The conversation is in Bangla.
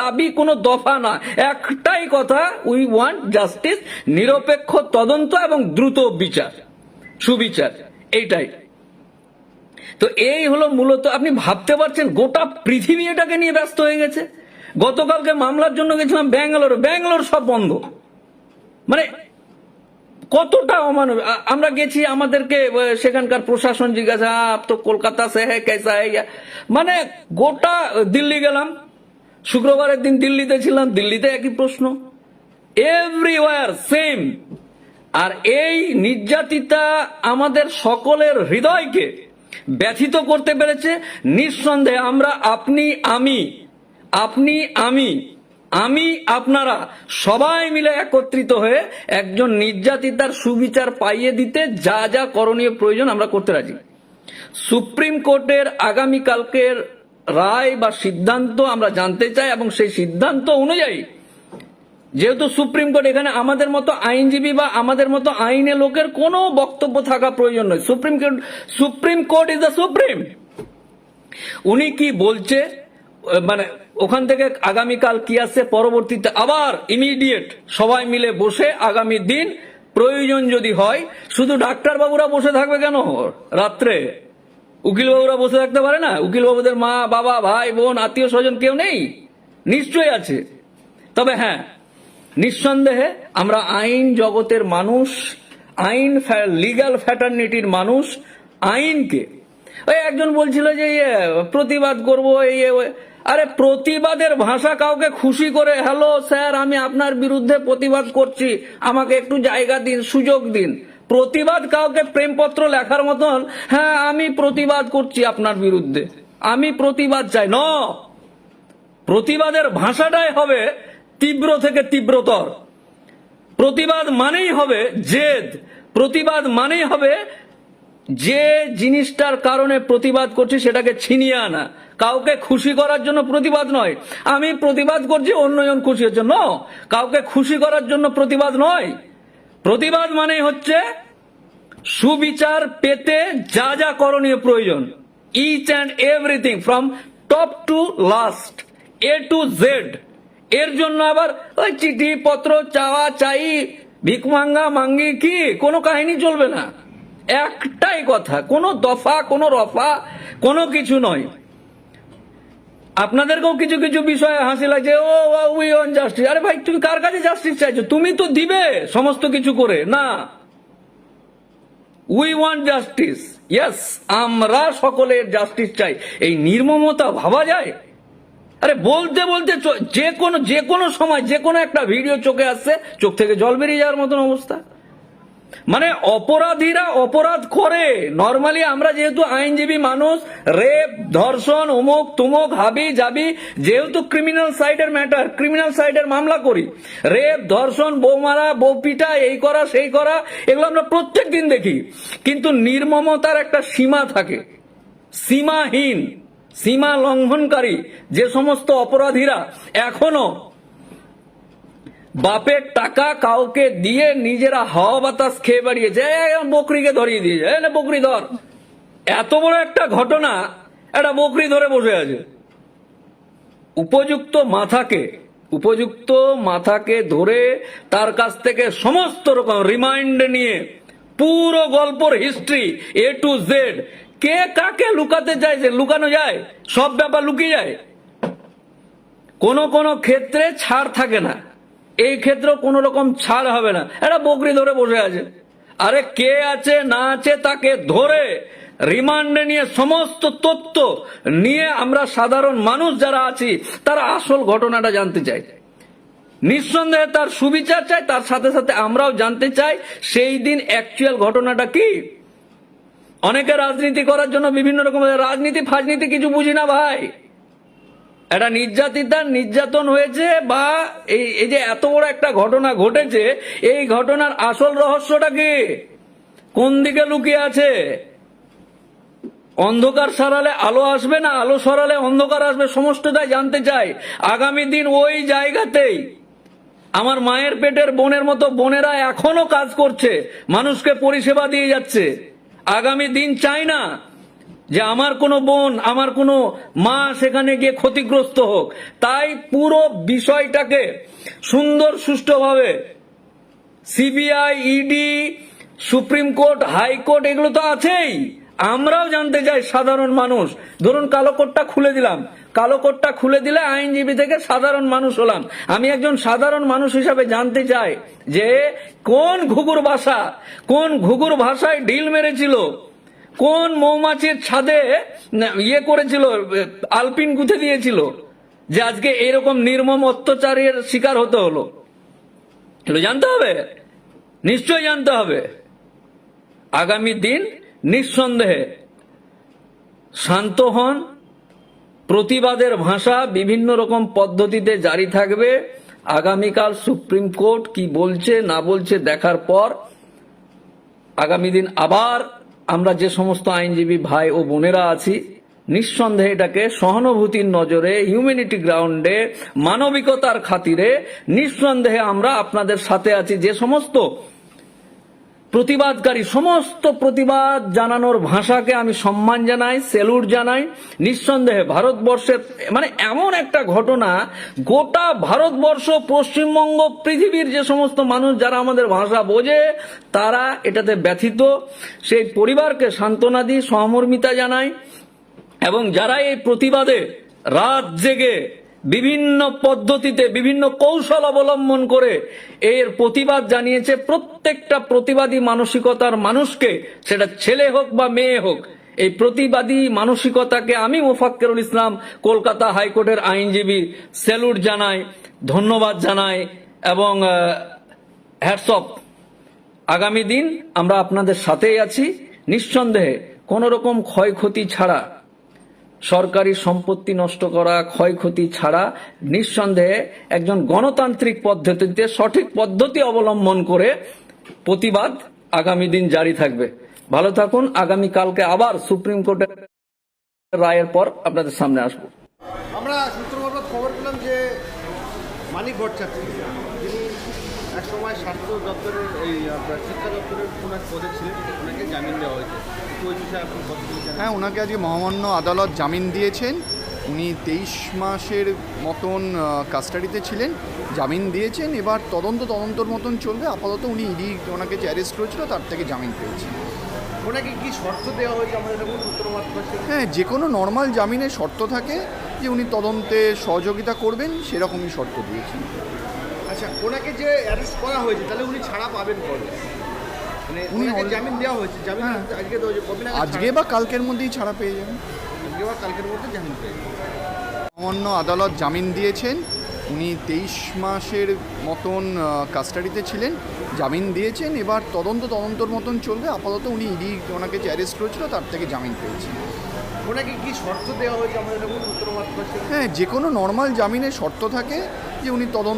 দাবি কোনো দফা না একটাই কথা উই ওয়ান্ট জাস্টিস নিরপেক্ষ তদন্ত এবং দ্রুত বিচার, সুবিচার, এইটাই। তো এই হলো মূলত, আপনি ভাবতে পারছেন গোটা পৃথিবী এটাকে নিয়ে ব্যস্ত হয়ে গেছে? গতকালকে মামলার জন্য গেছিলাম ব্যাঙ্গালোর ব্যাঙ্গালোর সব বন্ধ। মানে কতটা অমানব আমরা গেছি, আমাদেরকে সেখানকার প্রশাসন জিজ্ঞাসা তো কলকাতা সে হ্যাঁ কেসা হ্যাঁ মানে গোটা দিল্লি গেলাম শুক্রবারের দিন দিল্লিতে ছিলাম, দিল্লিতে একই প্রশ্ন। এভরিওয়ার সেম আর এই নির্যাতিতা আমাদের সকলের হৃদয়কে ব্যথিত করতে পেরেছে। নিঃসন্দেহে আমরা আপনি, আমি আপনি, আমি আমি, আপনারা সবাই মিলে একত্রিত হয়ে একজন নির্যাতিতার সুবিচার পাইয়ে দিতে যা যা করণীয় প্রয়োজন আমরা করতে রাজি। সুপ্রিম কোর্টের আগামীকালকের রায় বা সিদ্ধান্ত আমরা জানতে চাই এবং সেই সিদ্ধান্ত অনুযায়ী, যেহেতু সুপ্রিম কোর্ট এখানে আমাদের মতো আইনজীবী বা আমাদের মতো আইনে লোকের কোনো বক্তব্য থাকা প্রয়োজন নয়। Supreme court supreme court is the supreme. উনি কি বলছে মানে ওখান থেকে আগামীকাল কি আসছে, পরবর্তীতে আবার ইমিডিয়েট সবাই মিলে বসে আগামী দিন প্রয়োজন যদি হয়, শুধু ডাক্তারবাবুরা বসে থাকবে কেন? রাত্রে উকিলবাবুরা বসে থাকতে পারে না? উকিল উকিলবাবুদের মা বাবা ভাই বোন আত্মীয় স্বজন কেউ নেই? নিশ্চয়ই আছে। তবে হ্যাঁ নিঃসন্দেহে আমরা আইন জগতের মানুষ আইন লিগ্যাল ফ্যাটার্নিটির মানুষ আইনকে। ওই একজন বলছিল যে ইয়ে, প্রতিবাদ করব এ, আরে প্রতিবাদের ভাষা কাউকে খুশি করে হ্যালো স্যার আমি আপনার বিরুদ্ধে প্রতিবাদ করছি। আমাকে একটু জায়গা দিন সুযোগ দিন। প্রতিবাদ কাউকে প্রেমপত্র লেখার মতন হ্যাঁ আমি প্রতিবাদ করছি আপনার বিরুদ্ধে। আমি প্রতিবাদ চাই। ন, প্রতিবাদের ভাষাটাই হবে তীব্র থেকে তীব্রতর। প্রতিবাদ মানেই হবে জেদ। প্রতিবাদ মানেই হবে যে জিনিসটার কারণে প্রতিবাদ করছি সেটাকে ছিনিয়ে আনা। কাউকে খুশি করার জন্য প্রতিবাদ নয়। আমি প্রতিবাদ করছি অন্যজন খুশি হচ্ছে। ন, কাউকে খুশি করার জন্য প্রতিবাদ নয়। প্রতিবাদ মানে হচ্ছে সুবিচার পেতে যা যা করণীয় প্রয়োজন। Each and everything from top to last A to Z এর জন্য আবার, ওই চিঠি পত্র চাওয়া চাই, ভিক মাঙ্গা মাঙ্গি কি? কোনো কাহিনী চলবে না। একটাই কথা, কোনো দফা, কোনো রফা, কোনো কিছু নয়। আপনাদেরকেও কিছু কিছু বিষয়ে হাসি লাগছে। ও উই অন জাস্টিস আরে ভাই, তুমি কার কাছে জাস্টিস চাইছো? তুমি তো দিবে সমস্ত কিছু করে, না। উই ওয়ান্ট জাস্টিস ইয়াস আমরা সকলের জাস্টিস চাই। এই নির্মমতা ভাবা যায়? আরে বলতে বলতে যে কোনো যে কোনো সময়, যে কোনো একটা ভিডিও চোখে আসছে, চোখ থেকে জল বেরিয়ে যাওয়ার মতন অবস্থা। মানে অপরাধীরা অপরাধ করে। নর্মালি আমরা যেহেতু আইনজীবী মানুষ রেপ ধর্ষণ, উমুক, তুমুক, হাবি যাবি যেহেতু ক্রিমিনাল সাইডের ম্যাটার ক্রিমিনাল সাইডের মামলা করি। রেপ ধর্ষণ, বউ মারা, বউ পিটা, এই করা, সেই করা, এগুলো আমরা প্রত্যেক দিন দেখি। কিন্তু নির্মমতার একটা সীমা থাকে। সীমাহীন, সীমা লঙ্ঘনকারী যে সমস্ত অপরাধীরা এখনও বাপের টাকা কাউকে দিয়ে নিজেরা হাওয়া বাতাস খেয়ে বাড়িয়েছে। বকরিকে ধরিয়ে দিয়েছে। নে, বকরি, ধর। এত বড় একটা ঘটনা, একটা বকরি ধরে বসে আছে। উপযুক্ত মাথাকে উপযুক্ত মাথাকে ধরে তার কাছ থেকে সমস্ত রকম রিমাইন্ড নিয়ে পুরো গল্পর হিস্ট্রি এ টু জেড কে কাকে লুকাতে চাইছে লুকানো যায়, সব ব্যাপার লুকিয়ে যায়। কোন কোন ক্ষেত্রে ছাড় থাকে না। এই ক্ষেত্রে কোন রকম ছাড় হবে না। এটা বকরি ধরে বসে আছে। আরে কে আছে, না আছে, তাকে ধরে রিমান্ডে নিয়ে সমস্ত তথ্য নিয়ে আমরা সাধারণ মানুষ যারা আছি, তারা আসল ঘটনাটা জানতে চাই। নিঃসন্দেহে তার সুবিচার চাই, তার সাথে সাথে আমরাও জানতে চাই, সেই দিন অ্যাকচুয়াল ঘটনাটা কি? অনেকে রাজনীতি করার জন্য বিভিন্ন রকমের রাজনীতি, ফাজনীতি কিছু বুঝি না ভাই। একটা নির্যাতিতার নির্যাতন হয়েছে বা এই এই যে এত বড় একটা ঘটনা ঘটেছে, এই ঘটনার আসল রহস্যটা কি? কোন দিকে লুকিয়ে আছে? অন্ধকার সরালে আলো আসবে না? আলো সরালে অন্ধকার আসবে, সমস্তটাই জানতে চাই। আগামী দিন ওই জায়গাতেই আমার মায়ের পেটের বোনের মতো বোনেরা এখনও কাজ করছে, মানুষকে পরিষেবা দিয়ে যাচ্ছে। আগামী দিন চাই না। যে আমার কোনো বোন, আমার কোনো মা সেখানে গিয়ে ক্ষতিগ্রস্ত হোক, তাই পুরো বিষয়টাকে সুন্দর সুষ্ঠুভাবে CBI ED supreme court high court এগুলো তো আছেই। আমরাও জানতে চাই সাধারণ মানুষ। ধরুন কালো কোটটা খুলে দিলাম। কালো কোটটা খুলে দিলে আইনজীবী থেকে সাধারণ মানুষ হলাম। আমি একজন সাধারণ মানুষ হিসাবে জানতে চাই যে কোন ঘুঘুর ভাষা কোন ঘুঘুর ভাষায় ঢিল মেরেছিল? কোন মৌমাছির ছাদে ইয়ে করেছিল, আলপিন গুঁথে দিয়েছিল, যে আজকে এরকম নির্মম অত্যাচারের শিকার হতে হলো। জানতে হবে? নিশ্চয় জানতে হবে। আগামী দিন নিঃসন্দেহে শান্ত হন, প্রতিবাদের ভাষা বিভিন্ন রকম পদ্ধতিতে জারি থাকবে। আগামীকাল সুপ্রিম কোর্ট কি বলছে, না বলছে দেখার পর, আগামী দিন আবার আমরা যে সমস্ত আইনজীবী ভাই ও বোনেরা আছি, নিঃসন্দেহে এটাকে সহানুভূতির নজরে হিউম্যানিটি গ্রাউন্ডে মানবিকতার খাতিরে, নিঃসন্দেহে আমরা আপনাদের সাথে আছি। যে সমস্ত প্রতিবাদকারী, সমস্ত প্রতিবাদ জানানোর ভাষাকে আমি সম্মান জানাই, সেলুট জানাই। নিঃসন্দেহে ভারতবর্ষের মানে এমন একটা ঘটনা, গোটা ভারতবর্ষ, পশ্চিমবঙ্গ, পৃথিবীর যে সমস্ত মানুষ যারা আমাদের ভাষা বোঝে, তারা এটাতে ব্যথিত। সেই পরিবারকে সান্ত্বনা দিই, সহমর্মিতা জানাই এবং যারা এই প্রতিবাদে রাত জেগে বিভিন্ন পদ্ধতিতে, বিভিন্ন কৌশল অবলম্বন করে এর প্রতিবাদ জানিয়েছে প্রত্যেকটা প্রতিবাদী মানসিকতার মানুষকে, সেটা ছেলে হোক বা মেয়ে হোক। এই প্রতিবাদী মানসিকতাকে আমি মোফাক্কেরুল ইসলাম, কলকাতা হাইকোর্টের আইনজীবী, স্যালুট জানাই, ধন্যবাদ জানাই, এবং হ্যাটসঅপ আগামী দিন আমরা আপনাদের সাথেই আছি। নিঃসন্দেহে কোনো রকম ক্ষয়ক্ষতি ছাড়া সরকারি সম্পত্তি নষ্ট করা, ক্ষয়ক্ষতি ছাড়া নিঃসন্দেহে একজন গণতান্ত্রিক পদ্ধতিতে সঠিক পদ্ধতি অবলম্বন করে প্রতিবাদ আগামী দিন জারি থাকবে। ভালো থাকুন, আগামী কালকে আবার সুপ্রিম কোর্টের রায়ের পর আপনাদের সামনে আসব। আমরা সূত্র খবর পেলাম যে মানিক ভট্টাচার্য। যিনি এক সময় স্বাস্থ্য দপ্তরের এই শিক্ষা দপ্তরের কোন এক পদে ছিলেন ওনাকে জামিন দেওয়া হয়েছে। হ্যাঁ ওনাকে আজকে মহামান্য আদালত জামিন দিয়েছেন। উনি তেইশ মাসের মতন কাস্টাডিতে ছিলেন। জামিন দিয়েছেন। এবার তদন্ত তদন্তর মতন চলবে। আপাতত উনি ইডি ওনাকে যে অ্যারেস্ট করেছিল তার থেকে জামিন পেয়েছেন। ওনাকে কি শর্ত দেওয়া হয়েছে? আমাদের হ্যাঁ যে কোনো নর্মাল জামিনের শর্ত থাকে। যে উনি তদন্তে সহযোগিতা করবেন সেরকমই শর্ত দিয়েছেন। আচ্ছা ওনাকে যে অ্যারেস্ট করা হয়েছে তাহলে উনি ছাড়া পাবেন কবে? মানে উনি জামিন দেওয়া হয়েছে জামিন হ্যাঁ। আজকে আজকে বা কালকের মধ্যেই ছাড়া পেয়ে যাবেন। আজকে বা কালকের মধ্যে জামিন পেয়ে যাবেন। মহামান্য আদালত জামিন দিয়েছেন। উনি তেইশ মাসের মতন কাস্টাডিতে ছিলেন। জামিন দিয়েছেন। এবার তদন্ত তদন্তর মতন চলবে। আপাতত উনি ইডি ওনাকে যে অ্যারেস্ট করেছিল তার থেকে জামিন পেয়েছেন। ওনাকে কি শর্ত দেওয়া হয়েছে আমরা যখন উত্তর হ্যাঁ যে কোনো নর্মাল জামিনের শর্ত থাকে যে উনি তদন্ত